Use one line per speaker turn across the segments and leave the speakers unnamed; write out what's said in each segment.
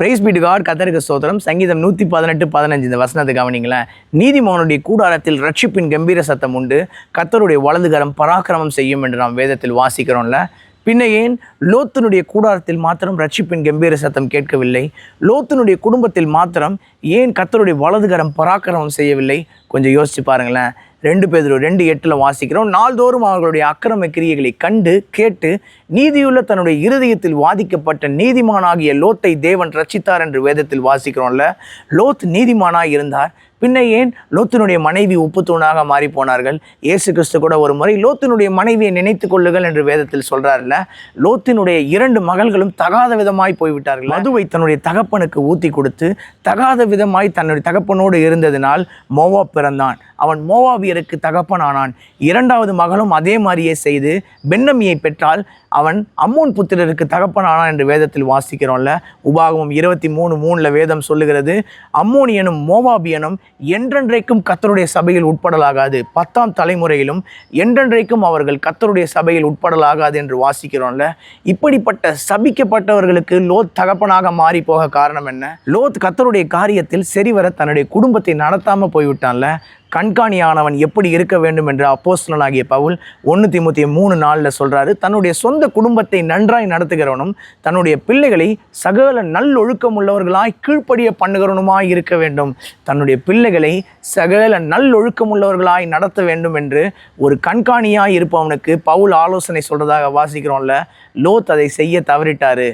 Price beat God கத்தருக்கு சோதரம் சங்கீதம் நூற்றி பதினெட்டு பதினஞ்சு. இந்த வசனத்தை கவனிங்களேன். நீதிமானுடைய கூடாரத்தில் ரட்சிப்பின் கம்பீர சத்தம் உண்டு. கத்தருடைய வலதுகரம் பராக்கிரமம் செய்யும் என்று நாம் வேதத்தில் வாசிக்கிறோம்ல. பின்ன ஏன்? லோத்தனுடைய கூடாரத்தில் மாத்திரம் ரட்சிப்பின் கம்பீர சத்தம் கேட்கவில்லை. லோத்தனுடைய குடும்பத்தில் மாத்திரம் ஏன் கத்தருடைய வலதுகரம் பராக்கிரமம் செய்யவில்லை? கொஞ்சம் யோசிச்சு பாருங்களேன். ரெண்டு பேர் ரெண்டு எட்டில் வாசிக்கிறோம். நாள்தோறும் அவர்களுடைய அக்கிரம கிரியைகளை கண்டு கேட்டு நீதியுள்ள தன்னுடைய இருதயத்தில் வாதிக்கப்பட்ட நீதிமானாகிய லோத்தை தேவன் ரட்சித்தார் என்று வேதத்தில் வாசிக்கிறோம்ல. லோத் நீதிமானாக இருந்தார். பின்ன ஏன் லோத்தினுடைய மனைவி உப்புத்தூணாக மாறி போனார்கள்? இயேசு கிறிஸ்து கூட ஒரு முறை லோத்தினுடைய மனைவியை நினைத்து கொள்ளுங்கள் என்று வேதத்தில் சொல்றாருல்ல லோத்தினுடைய இரண்டு மகள்களும் தகாத விதமாய் போய்விட்டார்கள். மதுவை தன்னுடைய தகப்பனுக்கு ஊத்தி கொடுத்து தகாத விதமாய் தன்னுடைய தகப்பனோடு இருந்ததினால் மோவா பிறந்தான். அவன் மோவாபியருக்கு தகப்பனானான். இரண்டாவது மகளும் அதே மாதிரியே செய்து பென்னமியை பெற்றால் அவன் அம்மோன் புத்திரருக்கு தகப்பனானான் என்று வேதத்தில் வாசிக்கிறோம்ல. உபாகமும் இருபத்தி மூணு மூணில் வேதம் சொல்லுகிறது அம்மோனியனும் மோவாபியனும் என்றென்றைக்கும் கத்தருடைய சபையில் உட்படலாகாது. பத்தாம் தலைமுறையிலும் என்றென்றைக்கும் அவர்கள் கத்தருடைய சபையில் உட்படலாகாது என்று வாசிக்கிறோம்ல. இப்படிப்பட்ட சபிக்கப்பட்டவர்களுக்கு லோத் தகப்பனாக மாறி போக காரணம் என்ன? லோத் கத்தருடைய காரியத்தில் சரிவர தன்னுடைய குடும்பத்தை நடத்தாமல் போய்விட்டான்ல. கண்காணியானவன் எப்படி இருக்க வேண்டும் என்று அப்போஸ்தலனாகிய பவுல் ஒன்று திமுத்தி மூணு நாளில் சொல்கிறாரு தன்னுடைய சொந்த குடும்பத்தை நன்றாய் நடத்துகிறவனும் தன்னுடைய பிள்ளைகளை சகல நல்லொழுக்கம் உள்ளவர்களாய் கீழ்ப்படிய பண்ணுகிறவனுமாய் இருக்க வேண்டும். தன்னுடைய பிள்ளைகளை சகல நல்லொழுக்கம் உள்ளவர்களாய் நடத்த வேண்டும் என்று ஒரு கண்காணியாய் இருப்பவனுக்கு பவுல் ஆலோசனை சொல்கிறதாக வாசிக்கிறோம்ல லோத் அதை செய்ய தவறிட்டாரு.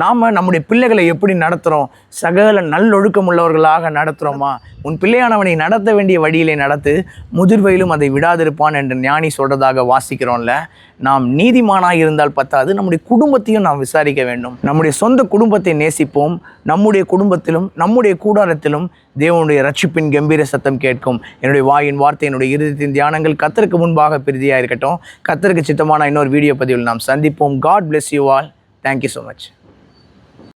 நாம் நம்முடைய பிள்ளைகளை எப்படி நடத்துகிறோம் சகல நல்லொழுக்கம் உள்ளவர்களாக நடத்துகிறோமா உன் பிள்ளையானவனை நடத்த வேண்டிய வழியிலே நடத்து முதிர்வையிலும் அதை விடாதிருப்பான் என்று ஞானி சொல்கிறதாக வாசிக்கிறோம்ல. நாம் நீதிமானாக இருந்தால் பத்தாது நம்முடைய குடும்பத்தையும் நாம் விசாரிக்க வேண்டும். நம்முடைய சொந்த குடும்பத்தை நேசிப்போம். நம்முடைய குடும்பத்திலும் நம்முடைய கூடாரத்திலும் தேவனுடைய ரட்சிப்பின் கம்பீர சத்தம் கேட்கும். என்னுடைய வாயின் வார்த்தை என்னுடைய இறுதியத்தின் தியானங்கள் கத்தருக்கு முன்பாக பிரிதியாக இருக்கட்டும் கத்தருக்கு சித்தமான இன்னொரு வீடியோ பதிவில் நாம் சந்திப்போம். God bless you all thank you so much